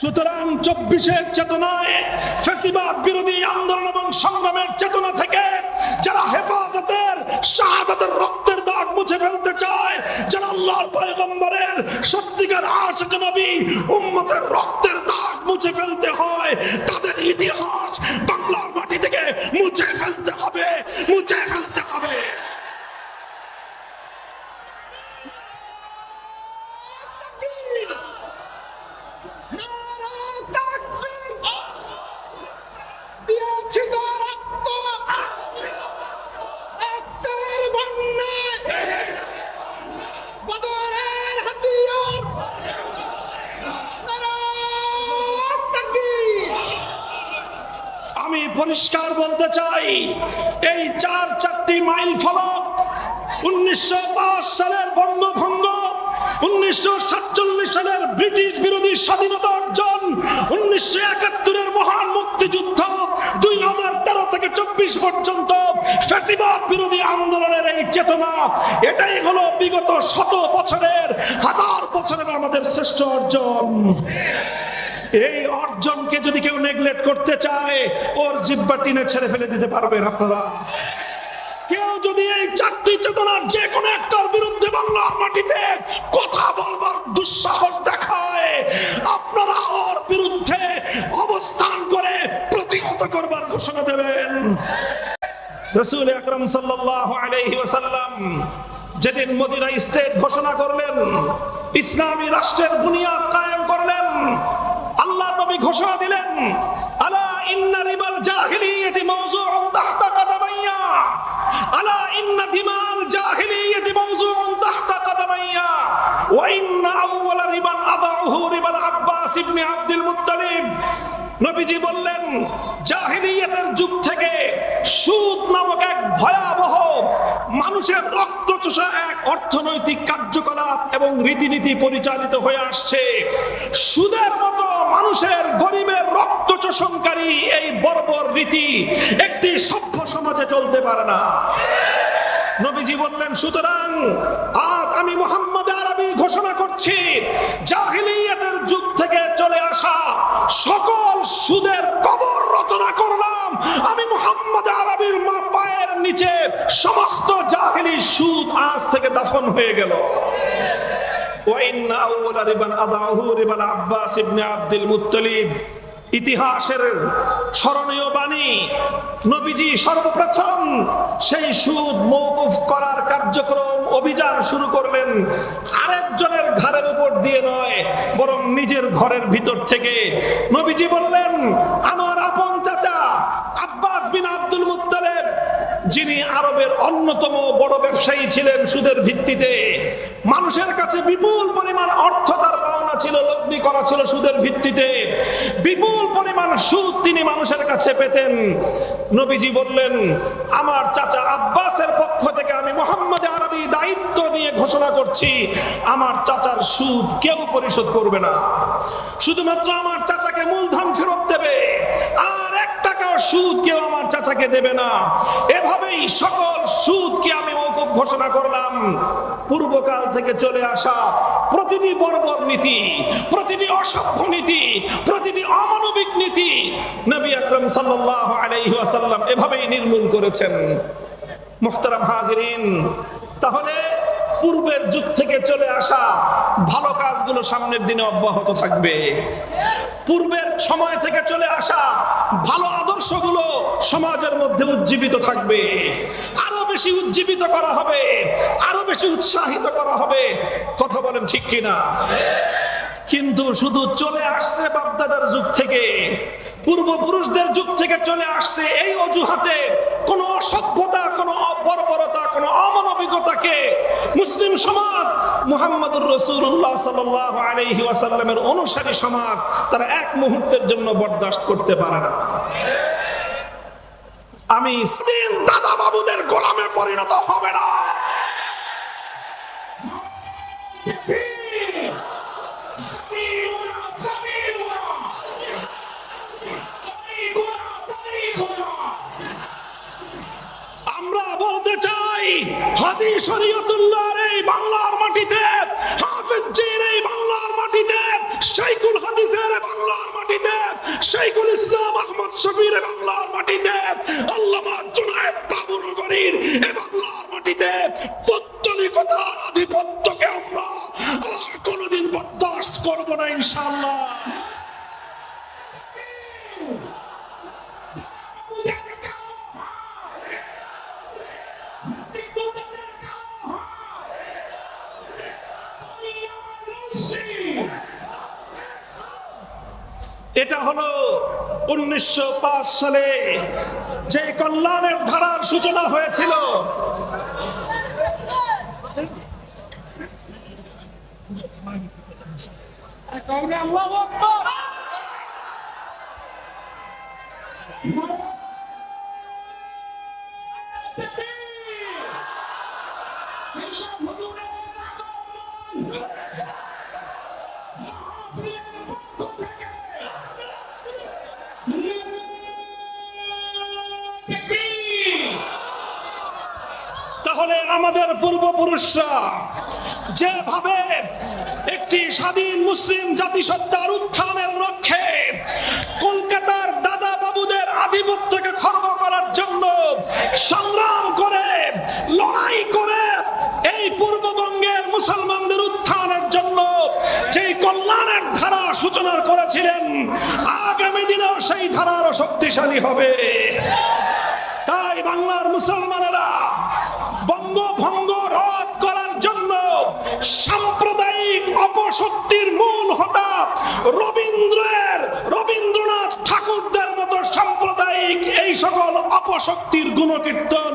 সুতরাং চব্বিশের চেতনায় ফেসিবাদ বিরোধী আন্দোলন এবং সংগ্রামের চেতনা থেকে যারা হেফাজতের, শাহাদাতের রক্তের দাগ মুছে ফেলতে চায়, যারা আল্লাহর পয়গম্বরের সত্যিকার আশিক নবী উম্মতের রক্তের দাগ মুছে ফেলতে হয়, তাদের ইতিহাস বাংলার মাটি থেকে মুছে ফেলতে হবে, মুছে ফেলতে হবে তো রক্ত রক্তের বন্যায় বদরের হাতিয়ার নারায়ণ তাকবীর আমি পরিষ্কার বলতে চাই, এই চার চারটি মাইল ফলক উনিশশো পাঁচ সালের বঙ্গভঙ্গ, উনিশশো সাতচল্লিশ সালের ব্রিটিশ বিরোধী স্বাধীনতা অর্জন, উনিশশো একাত্তরের মহান মুক্তিযুদ্ধ, দুই হাজার তেরো থেকে চব্বিশ পর্যন্ত ফ্যাসিবাদ বিরোধী আন্দোলনের এই চেতনা, এটাই হলো বিগত শত বছরের, হাজার বছরের আমাদের শ্রেষ্ঠ অর্জন। এই অর্জনকে যদি কেউ নেগলেক্ট করতে চায়, ওর জিব্বা টিনে ছেড়ে ফেলে দিতে পারবেন আপনারা। কেউ যদি এই চারটি চেতনার যে কোনো একটার বিরুদ্ধে বাংলার মাটিতে কথা বলবার দুঃসাহস দেখায়, আপনারা ওর বিরুদ্ধে অবস্থান করে প্রতিহত করবার ঘোষণা দেবেন। রসুল আকরম সাল্লাল্লাহু আলাইহি ওয়াসাল্লাম যেদিন মদিনা স্টেট ঘোষণা করলেন, ইসলামী রাষ্ট্রের বুনিয়াদ কায়েম করলেন আল্লাহ নবী ঘোষণা দিলেন, আলা ইন্না রিবাল জাহিলিয়াতি মাওযুউন তাহতা কাদামাইয়া। আলা ইন্না দিমাল জাহিলিয়াতি মাওযুউন তাহতা কাদামাইয়া। ওয়া ইন্না আউওয়ালা রিবান আদাউহু রিবাল আব্বাস ইবনে আব্দুল মুত্তালিব। নবীজি বললেন, জাহিলিয়াতের যুগ থেকে সুদ নামক এক ভয়াবহ মানুষের রক্ত চোষা এক অর্থনৈতিক কার্যকলাপ এবং রীতিনীতি পরিচালিত হয়ে আসছে। সুদের মতো মানুষের গরিবের রক্ত চোষণকারী এই বর্বর রীতি একটি সভ্য সমাজে চলতে পারে না। নবীজি বললেন, সুতরাং আজ আমি মোহাম্মদ আরবি ঘোষণা করছি, জাহিলিয়াতের যুগ থেকে চলে আসা সকল সুদের কবর রচনা করলাম। আমি মোহাম্মদ আরবির মা পায়ের নিচে সমস্ত কোটি সুদ আজ থেকে দাফন হয়ে গেল। ইতিহাসের স্মরণীয় বাণী, নবীজি সর্বপ্রথম সেই সুদ মৌকুফ করার কার্যক্রম, অভিযান শুরু করলেন। আরেকজনের ঘরের উপর দিয়ে নয়, বরং নিজের ঘরের ভিতর থেকে। নবীজি বললেন, আমার আপন চাচা আব্বাস বিন আব্দুল যিনি আরবের অন্যতম বড় ব্যবসায়ী ছিলেন সুদের ভিত্তিতে, মানুষের কাছে বিপুল পরিমাণ অর্থ তার পাওনা ছিল, লগ্নি করা ছিল সুদের ভিত্তিতে। বিপুল পরিমাণ সুদ তিনি মানুষের কাছে পেতেন। নবীজি বললেন, আমার চাচা আব্বাসের পক্ষ থেকে আমি মোহাম্মদ আরবি দায়িত্ব নিয়ে ঘোষণা করছি, আমার চাচার সুদ কেউ পরিশোধ করবে না। শুধুমাত্র আমার চাচাকে মূলধন ফেরত দেবে। আর সুদ কেউ আমার চাচাকে দেবে না। এভাবেই সকল সুদকে আমি মৌকুব ঘোষণা করলাম। পূর্বকাল থেকে চলে আসা প্রতিটি বর্বর নীতি, প্রতিটি অসভ্য নীতি, প্রতিটি অমানবিক নীতি নবী আকরম সাল্লাল্লাহু আলাইহি এভাবেই নির্মূল করেছেন। মুহতারাম হাজিরিন, তাহলে পূর্বের যুগ থেকে চলে আসা ভালো কাজগুলো সামনের দিনে অব্যাহত থাকবে। পূর্বের সময় থেকে চলে আসা ভালো আদর্শগুলো সমাজের মধ্যে উজ্জীবিত থাকবে। আরও বেশি উজ্জীবিত করা হবে, আরও বেশি উৎসাহিত করা হবে। কথা বলেন ঠিক কিনা? কিন্তু শুধু চলে আসছে বাপদাদার যুগ থেকে। পূর্বপুরুষদের যুগ থেকে চলে আসছে এই অজুহাতে কোন অসভ্যতা, কোন বর্বরতা কোন অমানবিকতাকে মুসলিম সমাজ, মুহাম্মদুর রসুল্লাহ সাল আলহি ওয়াসাল্লামের অনুসারী সমাজ, তারা এক মুহূর্তের জন্য বরদাস্ত করতে পারে না। আমি দাদা বাবুদের গোলামে পরিণত হবে না। শরীয়তুল্লাহর এই বাংলার এটা হলো উনিশশো পাঁচ সালে যে কল্যাণের ধারার সূচনা হয়েছিল। তাহলে পূর্বপুরুষরা যেভাবে একটি স্বাধীন মুসলিম জাতিসত্তার উত্থানের লক্ষ্যে কলকাতার দাদা বাবুদের আধিপত্যকে খর্ব করার জন্য সংগ্রাম করে, লড়াই করে এই পূর্ববঙ্গের মুসলমানদের উত্থানের জন্য যে কল্যাণের ধারা সূচনা করেছিলেন, আগামী দিনেও সেই ধারা আরও শক্তিশালী হবে। তাই বাংলার মুসলমানেরা বঙ্গভঙ্গ সাম্প্রদায়িক অপশক্তির মূল হঠাৎ রবীন্দ্রের, রবীন্দ্রনাথ ঠাকুরদের মতো সাম্প্রদায়িক এই সকল অপশক্তির গুণকীর্তন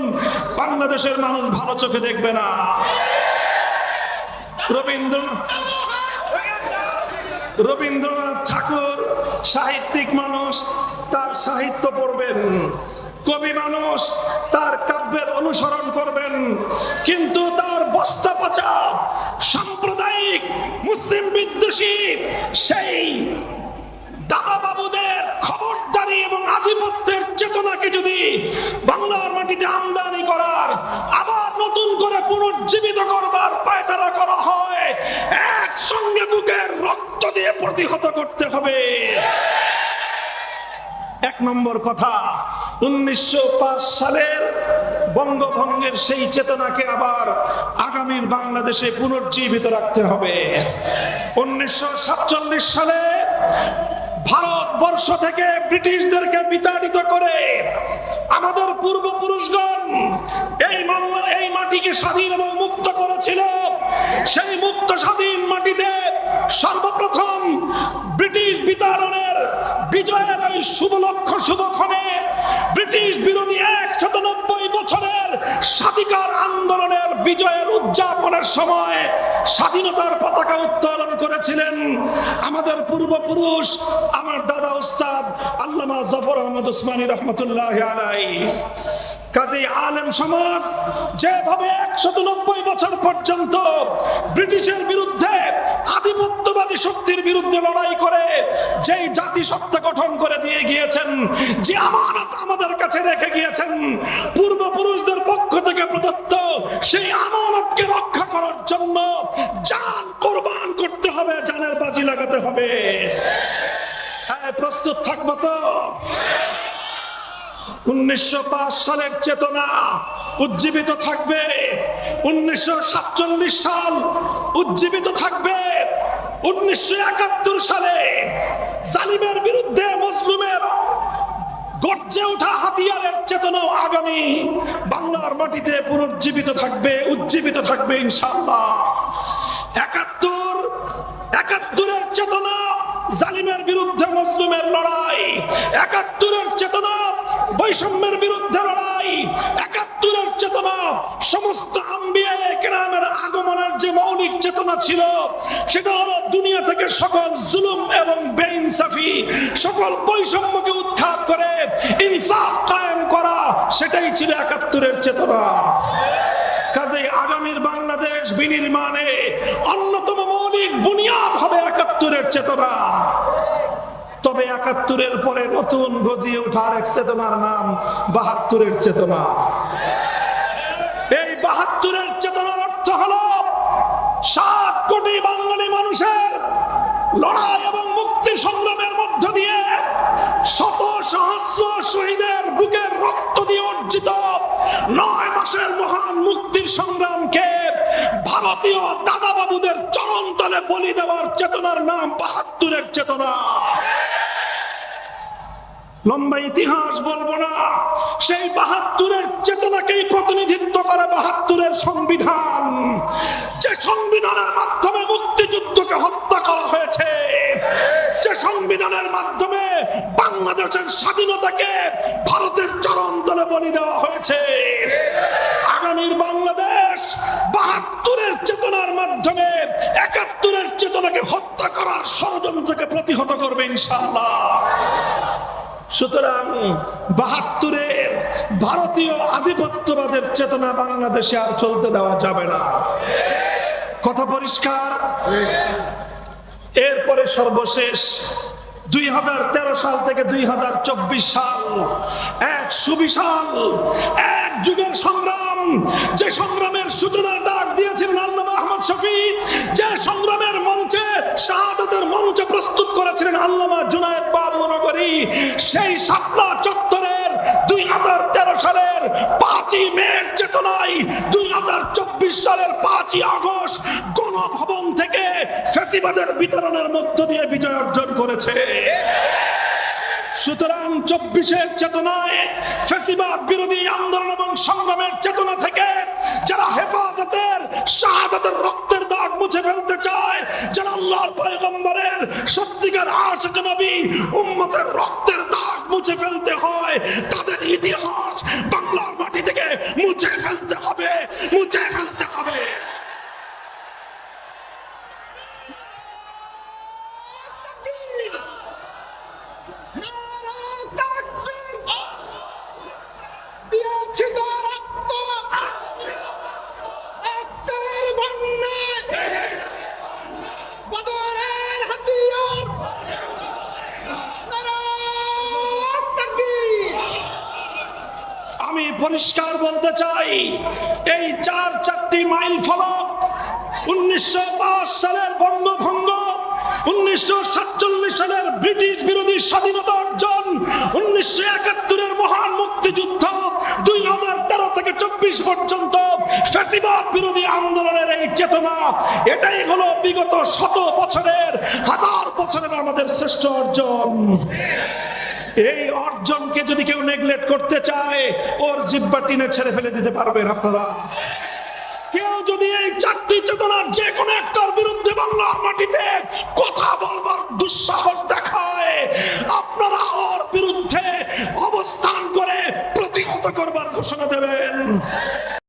বাংলাদেশের মানুষ ভালো চোখে দেখবে না। রবীন্দ্র, রবীন্দ্রনাথ ঠাকুর সাহিত্যিক মানুষ, তার সাহিত্য পড়বেন। কবি মানুষ, তার কাব্যের অনুসরণ করবেন। কিন্তু বস্তা সাম্প্রদায়িক, মুসলিম বিদ্বেষী, সেই দাদা বাবুদের খবরদারি এবং আধিপত্যের চেতনাকে যদি বাংলার মাটিতে আমদানি করার, আবার নতুন করে পুনর্জীবিত করবার পায়তারা করা হয়, একসঙ্গে বুকের রক্ত দিয়ে প্রতিহত করতে হবে। এক নম্বর কথা উনিশশো পাঁচ সালের বঙ্গভঙ্গের সেই চেতনাকে আবার আগামীর বাংলাদেশে পুনর্জীবিত রাখতে হবে। উনিশশো সাতচল্লিশ সালে ভারতবর্ষ থেকে ব্রিটিশদেরকে বিতাড়িত করে আমাদের পূর্বপুরুষগণ এই বাংলা এই মাটিকে স্বাধীন এবং মুক্ত করেছিল। সেই মুক্ত স্বাধীন মাটিতে সর্বপ্রথম ব্রিটিশ বিতাড়নের বিজয়ের ওই শুভ লক্ষ্য শুভক্ষণে ব্রিটিশ বিরোধী একশত নব্বই বছরের স্বাধিকার আন্দোলনের বিজয়ের উদযাপনের সময় স্বাধীনতার পতাকা উত্তোলন করেছিলেন আমাদের পূর্বপুরুষ, আমার দাদা উস্তাদ আল্লামা জফর আহমদ উসমানী রহমতুল্লাহ আলাই কাজে আলেম সমাজ, যেভাবে একশত নব্বই বছর পর্যন্ত ব্রিটিশের বিরুদ্ধে আধিপত্যবাদী শক্তির বিরুদ্ধে লড়াই করে যেই জাতিসত্তা গঠন করে দিয়ে গিয়েছেন, যে আমানত আমাদের কাছে রেখে গিয়েছেন, পূর্বপুরুষদের পক্ষ থেকে প্রদত্ত সেই আমানতকে রক্ষা করার জন্য জান কোরবান করতে হবে, জানের বাজি লাগাতে হবে। হ্যাঁ প্রস্তুত থাকব তো? উনিশশো সালের চেতনা উজ্জীবিত থাকবে। উনিশশো সাতচল্লিশ সাল উজ্জীবিত থাকবে। উনিশশো একাত্তর সালে জালিমের বিরুদ্ধে মজলুমের চেতনাও আগামী বাংলার মাটিতে পুনর্জীবিত থাকবে, উজ্জীবিত থাকবে ইনশাল্লাহ একাত্তর, একাত্তরের চেতনা জালিমের বিরুদ্ধে মুসলিমের লড়াই। একাত্তরের চেতনা বৈষম্যের বিরুদ্ধে লড়াই। একাত্তরের চেতনা, সমস্ত আম্বিয়া আগমনের যে মৌলিক চেতনা ছিল, সেটা হলো দুনিয়া থেকে সকল জুলুম এবং বেইনসাফি, সকল বৈষম্যকে উৎখাত করে, ইনসাফ কায়েম করা, সেটাই ছিল একাত্তরের চেতনা। কাজেই আগামীর বাংলাদেশ বিনির্মাণে অন্যতম মৌলিক বুনিয়াদ হবে একাত্তরের চেতনা। তবে একাত্তরের পরে নতুন গজিয়ে উঠার এক চেতনার নাম বাহাত্তরের চেতনা। এই বাহাত্তরের চেতনার অর্থ হল সাত কোটি বাঙালি মানুষের লড়াই এবং মুক্তি সংগ্রামের মধ্য দিয়ে শত সহস্র শহীদের বুকের রক্ত দিয়ে অর্জিত নয় মাসের মহান মুক্তির সংগ্রামকে ভারতীয় দাদা বাবুদের চরণ তলে বলি দেওয়ার চেতনার নাম বাহাত্তরের চেতনা। লম্বা ইতিহাস বলব না। সেই বাহাত্তরের চেতনাকেই প্রতিনিধিত্ব করে বাহাত্তরের সংবিধান। যে সংবিধানের মাধ্যমে মুক্তিযুদ্ধকে হত্যা করা হয়েছে, যে সংবিধানের মাধ্যমে বাংলাদেশের স্বাধীনতাকে ভারতের চরণ তলে বলি দেওয়া হয়েছে, আগামীর বাংলাদেশ বাহাত্তরের চেতনার মাধ্যমে একাত্তরের চেতনাকে হত্যা করার ষড়যন্ত্রকে প্রতিহত করবে ইনশাল্লাহ সুতরাং বাহাত্তরের ভারতীয় আধিপত্যবাদের চেতনা বাংলাদেশে আর চলতে দেওয়া যাবে না। কথা পরিষ্কার? এরপরে সর্বশেষ, দুই হাজার তেরো সাল থেকে দুই হাজার চব্বিশ সাল, এক সুবিশাল, এক যুগের সংগ্রাম। যে সংগ্রামের সূচনার ডাক দিয়েছিলেন আল্লামা আহমদ শফি শাহাদতের মঞ্চ প্রস্তুত করেছিলেন আল্লামা জুনায়েদ বাবু নগরী। সেই শাপলা চত্বরের দুই হাজার তেরো সালের পাঁচই মের চেতনায় দুই হাজার চব্বিশ সালের পাঁচই আগস্ট গণভবন থেকে ফেসিবাদের বিতরণের মধ্য দিয়ে বিজয় অর্জন করেছে। সুতরাং চব্বিশের চেতনায় ফেসিবাদ বিরোধী আন্দোলন এবং সংগ্রামের চেতনা থেকে যারা হেফাজতের, শাহাদাতের রক্তের দাগ মুছে ফেলতে চায়, যারা আল্লাহর পয়গম্বরের সত্যিকার আশিক নবী উম্মতের রক্তের দাগ মুছে ফেলতে হয়, তাদের ইতিহাস বাংলার মাটি থেকে মুছে ফেলতে হবে, মুছে ফেলতে হবে। পরিষ্কার বলতে চাই, এই চার চারটি মাইল ফলক উনিশশো পাঁচ সালের বঙ্গভঙ্গ, উনিশশো সাতচল্লিশ সালের ব্রিটিশ বিরোধী স্বাধীনতা অর্জন, উনিশশো একাত্তরের মহান মুক্তিযুদ্ধ, দুই হাজার তেরো থেকে চব্বিশ পর্যন্ত ফ্যাসিবাদ বিরোধী আন্দোলনের এই চেতনা, এটাই হলো বিগত শত বছরের, হাজার বছরের আমাদের শ্রেষ্ঠ অর্জন। এই অর্জনকে যদি কেউ নেগলেক্ট করতে চায়, ওর জিব্বা টিনে ছেড়ে ফেলে দিতে পারবেন আপনারা। কেউ যদি এই চারটি চেতনার যে কোনো একটার বিরুদ্ধে বাংলার মাটিতে কথা বলবার দুঃসাহস দেখায়, আপনারা ওর বিরুদ্ধে অবস্থান করে প্রতিহত করবার ঘোষণা দেবেন।